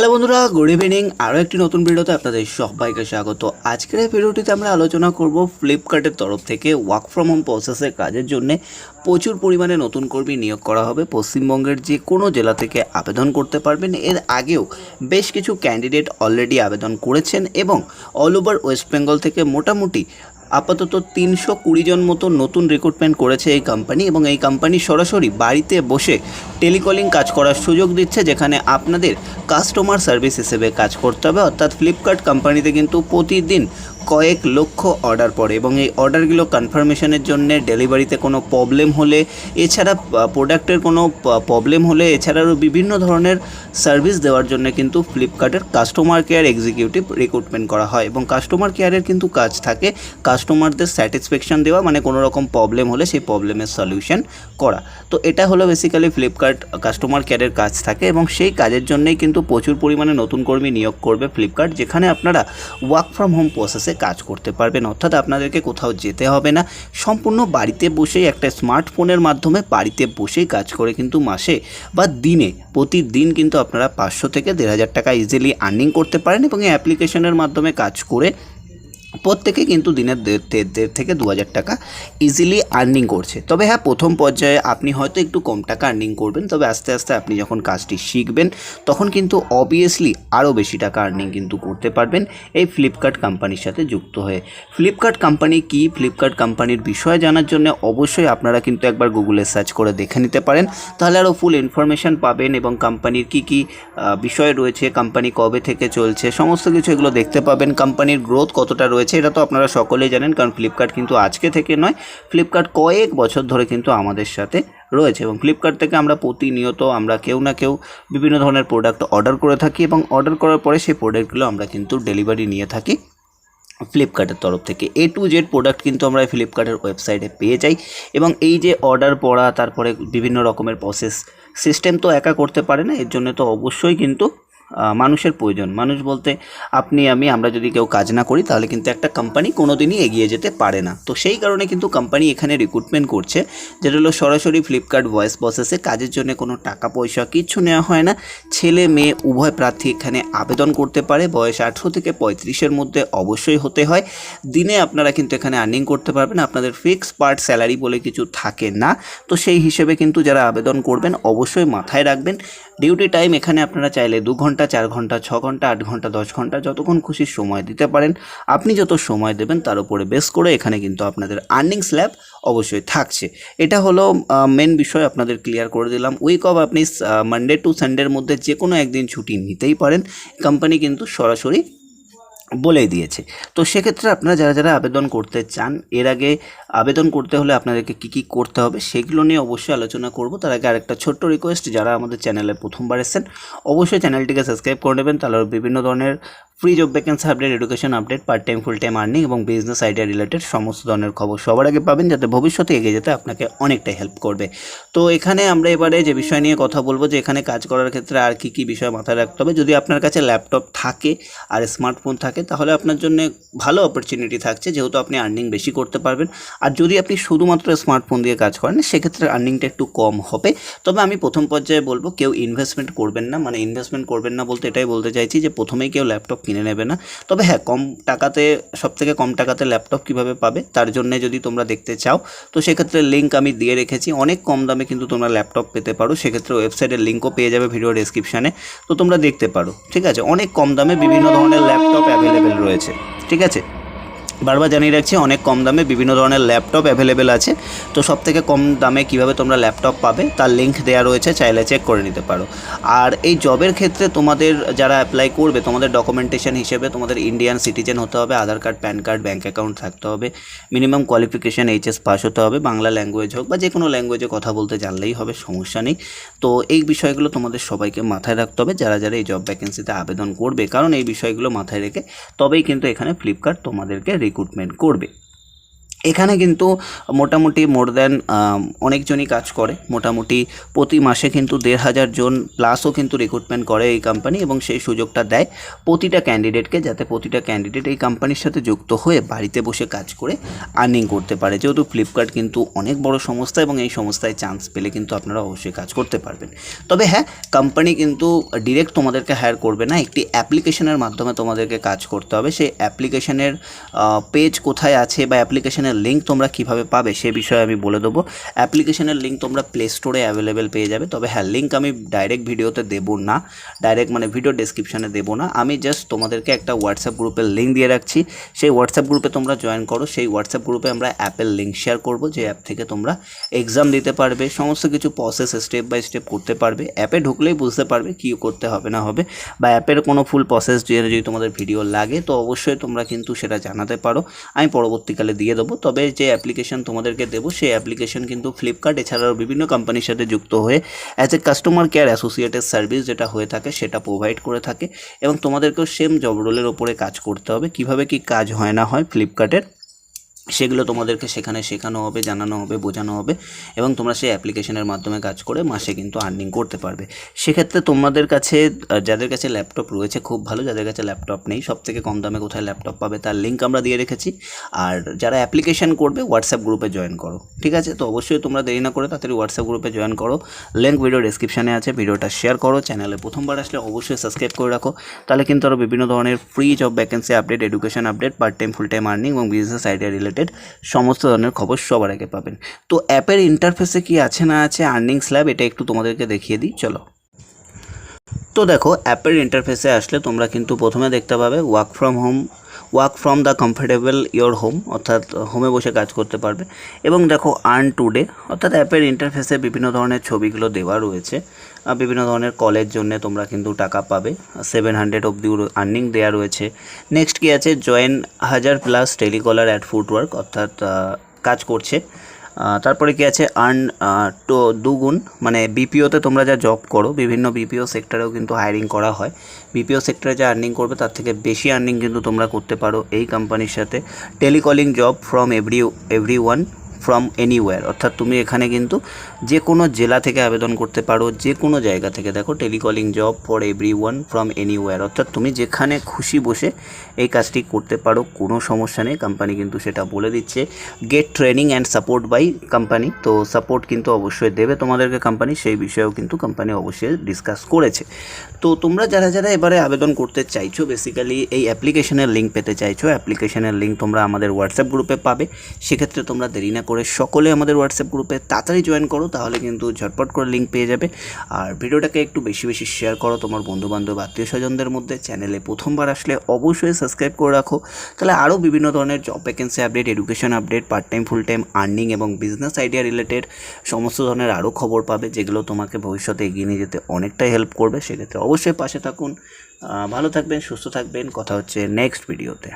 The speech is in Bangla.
হ্যালো বন্ধুরা, গুড ইভিনিং। আরও একটি নতুন ভিডিওতে আপনাদের সবাইকে স্বাগত। আজকের এই ভিডিওটিতে আমরা আলোচনা করব ফ্লিপকার্টের তরফ থেকে ওয়ার্ক ফ্রম হোম প্রসেসের কাজের জন্য প্রচুর পরিমাণে নতুন কর্মী নিয়োগ করা হবে। পশ্চিমবঙ্গের যে কোনো জেলা থেকে আবেদন করতে পারবেন। এর আগেও বেশ কিছু ক্যান্ডিডেট অলরেডি আবেদন করেছেন এবং অল ওভার ওয়েস্ট বেঙ্গল থেকে মোটামুটি আপাতত তিনশো কুড়ি জন মতো নতুন রিক্রুটমেন্ট করেছে এই কোম্পানি এবং এই কোম্পানি সরাসরি বাড়িতে বসে টেলিকলিং কাজ করার সুযোগ দিচ্ছে, যেখানে আপনাদের কাস্টমার সার্ভিস হিসেবে কাজ করতে হবে। অর্থাৎ ফ্লিপকার্ট কোম্পানিতে কিন্তু প্রতিদিন কয়েক লক্ষ অর্ডার পড়ে এবং এই অর্ডারগুলো কনফার্মেশনের জন্য ডেলিভারিতে কোনো প্রবলেম হলে, এছাড়া প্রোডাক্টের কোনো প্রবলেম হলে এছাড়াও বিভিন্ন ধরনের সার্ভিস দেওয়ার জন্য কিন্তু ফ্লিপকার্টের কাস্টমার কেয়ার এক্সিকিউটিভ রিক্রুটমেন্ট করা হয় এবং কাস্টমার কেয়ারের কিন্তু কাজ থাকে কাস্টমারদের স্যাটিসফ্যাকশন দেওয়া মানে কোনো রকম প্রবলেম হলে সেই প্রবলেমের সলিউশন করা। তো এটা হলো বেসিক্যালি ফ্লিপকার্ট কাস্টমার কেয়ারের কাজ থাকে এবং সেই কাজের জন্যই কিন্তু প্রচুর পরিমাণে নতুন কর্মী নিয়োগ করবে ফ্লিপকার্ট যেখানে আপনারা ওয়ার্ক ফ্রম হোম প্রসেসে কাজ করতে পারবেন। অর্থাৎ আপনাদেরকে কোথাও যেতে হবে না। সম্পূর্ণ বাড়িতে বসেই একটা স্মার্টফোনের মাধ্যমে বাড়িতে বসেই কাজ করে কিন্তু মাসে বা দিনে, প্রতিদিন কিন্তু আপনারা পাঁচশো থেকে দেড় হাজার টাকা ইজিলি আর্নিং করতে পারেন এবং এই অ্যাপ্লিকেশনের মাধ্যমে কাজ করে প্রত্যেকে কিন্তু দিনের দেড় থেকে দু হাজার টাকা ইজিলি আর্নিং করছে। তবে হ্যাঁ প্রথম পর্যায়ে আপনি হয়তো একটু কম টাকা আর্নিং করবেন, তবে আস্তে আস্তে আপনি যখন কাজটি শিখবেন, তখন কিন্তু অবভিয়াসলি আরও বেশি টাকা আর্নিং কিন্তু করতে পারবেন এই ফ্লিপকার্ট কোম্পানির সাথে যুক্ত হয়ে। ফ্লিপকার্ট কোম্পানি কি? ফ্লিপকার্ট কোম্পানির বিষয়ে জানার জন্য অবশ্যই আপনারা কিন্তু একবার গুগলে সার্চ করে দেখে নিতে পারেন। তাহলে আরও ফুল ইনফরমেশান পাবেন এবং কোম্পানির কী কী বিষয় রয়েছে কোম্পানি কবে থেকে চলছে, সমস্ত কিছু এগুলো দেখতে পাবেন। কোম্পানির গ্রোথ কতটা রয়েছে এটা তো আপনারা সকলেই জানেন, কারণ ফ্লিপকার্ট কিন্তু আজকে থেকে নয় ফ্লিপকার্ট কয়েক বছর ধরে কিন্তু আমাদের সাথে রয়েছে এবং ফ্লিপকার্ট থেকে আমরা প্রতিনিয়ত আমরা কেউ না কেউ বিভিন্ন ধরনের প্রোডাক্ট অর্ডার করে থাকি এবং অর্ডার করার পরে সেই প্রোডাক্টগুলো আমরা কিন্তু ডেলিভারি নিয়ে থাকি ফ্লিপকার্টের তরফ থেকে। এ টু জেড প্রোডাক্ট কিন্তু আমরা ফ্লিপকার্টের ওয়েবসাইটে পেয়ে যাই এবং এই যে অর্ডার পড়া, তারপরে বিভিন্ন রকমের প্রসেস সিস্টেম তো একা করতে পারে না, এর জন্য তো অবশ্যই কিন্তু মানুষের প্রয়োজন। মানুষ বলতে, আপনি, আমি, আমরা যদি কেউ কাজ না করি, তাহলে কিন্তু একটা কোম্পানি কোনো দিনই এগিয়ে যেতে পারে না। তো সেই কারণে কিন্তু কোম্পানি এখানে রিক্রুটমেন্ট করছে, যেটা হলো সরাসরি ফ্লিপকার্ট ভয়েস প্রসেসে কাজের জন্য কোনো টাকা, পয়সা কিচ্ছু নেওয়া হয় না। ছেলে, মেয়ে, উভয় প্রার্থী এখানে আবেদন করতে পারে। বয়স আঠেরো থেকে পঁয়ত্রিশের মধ্যে অবশ্যই হতে হয়। দিনে আপনারা কিন্তু এখানে আর্নিং করতে পারবেন। আপনাদের ফিক্সড পার্ট স্যালারি বলে কিছু থাকে না। তো সেই হিসেবে কিন্তু যারা আবেদন করবেন, অবশ্যই মাথায় রাখবেন। ডিউটি টাইম এখানে আপনারা চাইলে দু ঘণ্টা, চার ঘণ্টা, ছ ঘণ্টা, আট ঘণ্টা, দশ ঘণ্টা যতক্ষণ খুশি সময় দিতে পারেন। আপনি যত সময় দেবেন তার উপরে বেস করে এখানে কিন্তু আপনাদের আর্নিং স্ল্যাব অবশ্যই থাকছে। এটা হলো মেন বিষয় আপনাদের ক্লিয়ার করে দিলাম। উইক অফ আপনি মানডে টু সানডের মধ্যে যে কোনো একদিন ছুটি নিতেই পারেন। কোম্পানি কিন্তু সরাসরি বলেই দিয়েছে। তো সেক্ষেত্রে আপনারা যারা যারা আবেদন করতে চান, এর আগে আবেদন করতে হলে আপনাদেরকে কী কী করতে হবে সেগুলো নিয়ে অবশ্যই আলোচনা করব। তার আগে আরেকটা ছোট্ট রিকোয়েস্ট যারা আমাদের চ্যানেলে প্রথমবার এসেছেন, অবশ্যই চ্যানেলটিকে সাবস্ক্রাইব করে নেবেন। তাহলে বিভিন্ন ধরনের free job vacancy update education update part time full time earning এবং বিজনেস আইডিয়া রিলেটেড সমস্ত ধরনের খবর সবার আগে পাবেন, যাতে ভবিষ্যতে এগিয়ে যেতে আপনাকে অনেকটাই হেল্প করবে। তো এখানে আমরা এবারে যে বিষয় নিয়ে কথা বলব, যে এখানে কাজ করার ক্ষেত্রে আর কী কী বিষয় মাথায় রাখতে হবে। যদি আপনার কাছে ল্যাপটপ থাকে আর স্মার্টফোন থাকে তাহলে আপনার জন্য ভালো অপরচুনিটি থাকছে, যেহেতু আপনি আর্নিং বেশি করতে পারবেন। আর যদি আপনি শুধুমাত্র স্মার্টফোন দিয়ে কাজ করেন, সেক্ষেত্রে আর্নিংটা একটু কম হবে। তবে আমি প্রথম পর্যায়ে বলব, কেউ ইনভেস্টমেন্ট করবেন না। মানে ইনভেস্টমেন্ট করবেন না বলতে এটাই বলতে চাইছি যে, প্রথমেই কেউ ল্যাপটপ কিনে নেবে না। তবে হ্যাঁ কম টাকাতে সব থেকে কম টাকাতে ল্যাপটপ কীভাবে পাবে, তার জন্য যদি তোমরা দেখতে চাও, তো সেক্ষেত্রে লিঙ্ক আমি দিয়ে রেখেছি। অনেক কম দামে কিন্তু তোমরা ল্যাপটপ পেতে পারো। সেক্ষেত্রে ওয়েবসাইটের লিঙ্কও পেয়ে যাবে ভিডিও ডেসক্রিপশানে তো তোমরা দেখতে পারো, ঠিক আছে? অনেক কম দামে বিভিন্ন ধরনের ল্যাপটপ অ্যাভেলেবেল রয়েছে ঠিক আছে? বারবার জানিয়ে রাখছি, অনেক কম দামে বিভিন্ন ধরনের ল্যাপটপ অ্যাভেলেবেল আছে। তো সব থেকে কম দামে কীভাবে তোমরা ল্যাপটপ পাবে, তার লিঙ্ক দেওয়া রয়েছে, চাইলে চেক করে নিতে পারো। আর এই জবের ক্ষেত্রে তোমাদের যারা অ্যাপ্লাই করবে, তোমাদের ডকুমেন্টেশন হিসেবে তোমাদের ইন্ডিয়ান সিটিজেন হতে হবে, Aadhaar card PAN card bank account থাকতে হবে মিনিমাম কোয়ালিফিকেশান এইচএস পাস হতে হবে, বাংলা ল্যাঙ্গুয়েজ হোক বা যে কোনো ল্যাঙ্গুয়েজে কথা বলতে জানলেই হবে, সমস্যা নেই। তো এই বিষয়গুলো তোমাদের সবাইকে মাথায় রাখতে হবে, যারা যারা এই জব ভ্যাকেন্সিতে আবেদন করবে, কারণ এই বিষয়গুলো মাথায় রেখে তবেই কিন্তু এখানে ফ্লিপকার্ট তোমাদেরকে রিক্রুটমেন্ট করবে। এখানে কিন্তু মোটামুটি মোর দ্যান অনেকজনই কাজ করে। মোটামুটি প্রতি মাসে কিন্তু দেড় হাজার জন প্লাসও কিন্তু রিক্রুটমেন্ট করে এই কোম্পানি এবং সেই সুযোগটা দেয় প্রতিটা ক্যান্ডিডেটকে যাতে প্রতিটা ক্যান্ডিডেট এই কোম্পানির সাথে যুক্ত হয়ে বাড়িতে বসে কাজ করে আর্নিং করতে পারে। যেহেতু ফ্লিপকার্ট কিন্তু অনেক বড় সংস্থা এবং এই সংস্থায় চান্স পেলে কিন্তু আপনারা অবশ্যই কাজ করতে পারবেন। তবে হ্যাঁ কোম্পানি কিন্তু ডিরেক্ট তোমাদেরকে হায়ার করবে না, একটি অ্যাপ্লিকেশনের মাধ্যমে তোমাদেরকে কাজ করতে হবে। সেই অ্যাপ্লিকেশনের পেজ কোথায় আছে বা অ্যাপ্লিকেশনের লিঙ্ক তোমরা কীভাবে পাবে সে বিষয়ে আমি বলে দেবো। অ্যাপ্লিকেশনের লিঙ্ক তোমরা প্লে স্টোরে অ্যাভেলেবেল পেয়ে যাবে। তবে হ্যাঁ লিঙ্ক আমি ডাইরেক্ট ভিডিওতে দেবো না। ডাইরেক্ট মানে ভিডিও ডেসক্রিপশনে দেবো না। আমি জাস্ট তোমাদেরকে একটা হোয়াটসঅ্যাপ গ্রুপের লিঙ্ক দিয়ে রাখছি। সেই হোয়াটসঅ্যাপ গ্রুপে তোমরা জয়েন করো। সেই হোয়াটসঅ্যাপ গ্রুপে আমরা অ্যাপের লিঙ্ক শেয়ার করব। যে অ্যাপ থেকে তোমরা এক্সাম দিতে পারবে। সমস্ত কিছু প্রসেস স্টেপ বাই স্টেপ করতে পারবে। অ্যাপে ঢুকলেই বুঝতে পারবে কী করতে হবে, না হবে। বা অ্যাপের কোনো ফুল প্রসেস যদি তোমাদের ভিডিও লাগে, তো অবশ্যই তোমরা কিন্তু সেটা জানাতে পারো। আমি পরবর্তীকালে দিয়ে দেবো। তবে যে অ্যাপ্লিকেশন তোমাদেরকে দেবো, সেই অ্যাপ্লিকেশন কিন্তু ফ্লিপকার্ট এছাড়াও বিভিন্ন কোম্পানির সাথে যুক্ত হয়ে as a customer care associated service যেটা হয়ে থাকে, সেটা প্রোভাইড করে থাকে এবং তোমাদেরকেও সেম জব রোলের ওপরে কাজ করতে হবে। কীভাবে কি কাজ হয় না হয় ফ্লিপকার্টের সেগুলো তোমাদেরকে সেখানে শেখানো হবে, জানানো হবে, বোঝানো হবে এবং তোমরা সেই অ্যাপ্লিকেশনের মাধ্যমে কাজ করে মাসে কিন্তু আর্নিং করতে পারবে। সেক্ষেত্রে তোমাদের কাছে যাদের কাছে ল্যাপটপ রয়েছে খুব ভালো, যাদের কাছে ল্যাপটপ নেই সব থেকে কম দামে কোথায় ল্যাপটপ পাবে তার লিঙ্ক আমরা দিয়ে রেখেছি। আর যারা অ্যাপ্লিকেশন করবে হোয়াটসঅ্যাপ গ্রুপে জয়েন করো, ঠিক আছে? তো অবশ্যই তোমরা দেরি না করে তাড়াতাড়ি হোয়াটসঅ্যাপ গ্রুপে জয়েন করো। লিঙ্ক ভিডিও ডিসক্রিপশানে আছে ভিডিওটা শেয়ার করো চ্যানেলে প্রথমবার আসলে অবশ্যই সাবস্ক্রাইব করে রাখো। তাহলে কিন্তু আরও বিভিন্ন ধরনের free job vacancy update education update part time full time earning এবং বিজনেস আইডিয়া রিলেটেড সমস্ত ধরনের খবর সবার আগে পাবেন। তো অ্যাপের ইন্টারফেসে কি আছে না আছে আর্নিং স্ল্যাব এটা একটু তোমাদেরকে দেখিয়ে দিই, চলো। তো দেখো, অ্যাপের ইন্টারফেসে আসলে তোমরা কিন্তু প্রথমে দেখতে পাবে work from home work from the comfortable your home, অর্থাৎ হোমে বসে কাজ করতে পারবে। এবং দেখো, আর্ন টুডে, অর্থাৎ অ্যাপের ইন্টারফেসে বিভিন্ন ধরনের ছবিগুলো দেওয়া রয়েছে। বিভিন্ন ধরনের কলের জন্য তোমরা কিন্তু টাকা পাবে। সেভেন হান্ড্রেড অব্দি আর্নিং দেওয়া রয়েছে। নেক্সট কি আছে? জয়েন হাজার প্লাস টেলিকলার অ্যাট ফুটওয়ার্ক অর্থাৎ কাজ করছে। তারপরে কি আছে? আর্ন টো দুগুণ মানে বিপিওতে তোমরা যা জব করো, বিভিন্ন বিপিও সেক্টরেও কিন্তু হায়ারিং করা হয়। বিপিও সেক্টরে যা আর্নিং করবে, তার থেকে বেশি আর্নিং কিন্তু তোমরা করতে পারো এই কোম্পানির সাথে। Telecalling job from every everyone from anywhere অর্থাৎ তুমি এখানে কিন্তু যে কোনো জেলা থেকে আবেদন করতে পারো, যে কোনো জায়গা থেকে। দেখো telecalling job for everyone from anywhere অর্থাৎ তুমি যেখানে খুশি বসে এই কাজটি করতে পারো, কোনো সমস্যা নেই। কোম্পানি কিন্তু সেটা বলে দিচ্ছে। Get training and support by company তো সাপোর্ট কিন্তু অবশ্যই দেবে তোমাদেরকে কোম্পানি সেই বিষয়েও কিন্তু কোম্পানি অবশ্যই ডিসকাস করেছে। তো তোমরা যারা যারা এবারে আবেদন করতে চাইছো বেসিক্যালি এই অ্যাপ্লিকেশনের লিঙ্ক পেতে চাইছো অ্যাপ্লিকেশনের লিঙ্ক তোমরা আমাদের হোয়াটসঅ্যাপ গ্রুপে পাবে। সেক্ষেত্রে তোমরা দেরি না করে সকলে আমাদের হোয়াটসঅ্যাপ গ্রুপে তাড়াতাড়ি জয়েন করো, তাহলে কিন্তু ঝটপট করে লিঙ্ক পেয়ে যাবে। আর ভিডিওটাকে একটু বেশি বেশি শেয়ার করো তোমার বন্ধুবান্ধব আত্মীয় স্বজনদের মধ্যে। চ্যানেলে প্রথমবার আসলে অবশ্যই সাবস্ক্রাইব করে রাখো। তাহলে আরও বিভিন্ন ধরনের job vacancy update education update part time full time earning এবং বিজনেস আইডিয়া রিলেটেড সমস্ত ধরনের আরও খবর পাবে, যেগুলো তোমাকে ভবিষ্যতে এগিয়ে নিয়ে যেতে অনেকটাই হেল্প করবে। সেক্ষেত্রে অবশ্যই পাশে থাকুন। ভালো থাকবেন, সুস্থ থাকবেন। কথা হচ্ছে নেক্সট ভিডিওতে